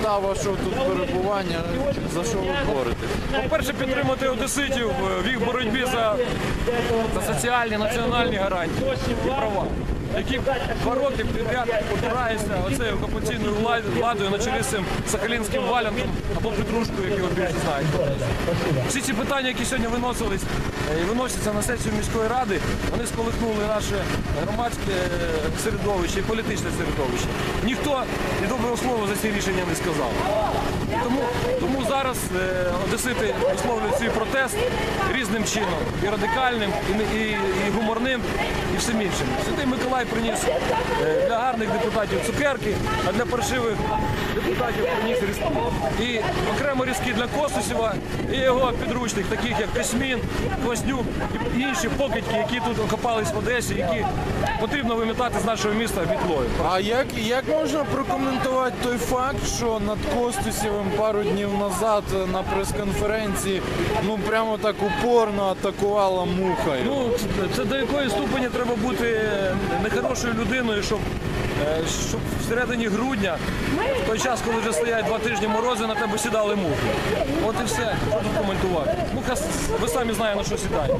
мета вашого тут перебування? За що ви боретесь? По-перше, підтримати одеситів в їх боротьбі за, за соціальні національні гарантії і права, які два роки підряд опираються оцею окупаційною влад- владою на чолі з цим сахалінським валянком або Петрушкою, як його більше знають. Всі ці питання, які сьогодні виносились е, і виносяться на сесію міської ради, вони сколихнули наше громадське е, середовище і політичне середовище. Ніхто і доброго слова за ці рішення не сказав. Тому, тому зараз е, одесити висловлюють свій протест різним чином, і радикальним, і, і, і гуморним, всім іншим. Святий Миколай приніс е, для гарних депутатів цукерки, а для паршивих депутатів приніс різки. І окремо різки для Костусєва і його підручних, таких як Космін, Кваснюк і інші покидьки, які тут окопались в Одесі, які потрібно вимітати з нашого міста вітлою. А як, як можна прокоментувати той факт, що над Костусєвим пару днів назад на прес-конференції ну прямо так упорно атакувала муха? Ну, це- це до якої ступені треба бути е, нехорошою людиною, щоб, е, щоб всередині грудня, в той час, коли вже стоять два тижні морози, на тебе сідали мухи. От і все, що тут коментувати. Муха, ви самі знаєте, на що сідає.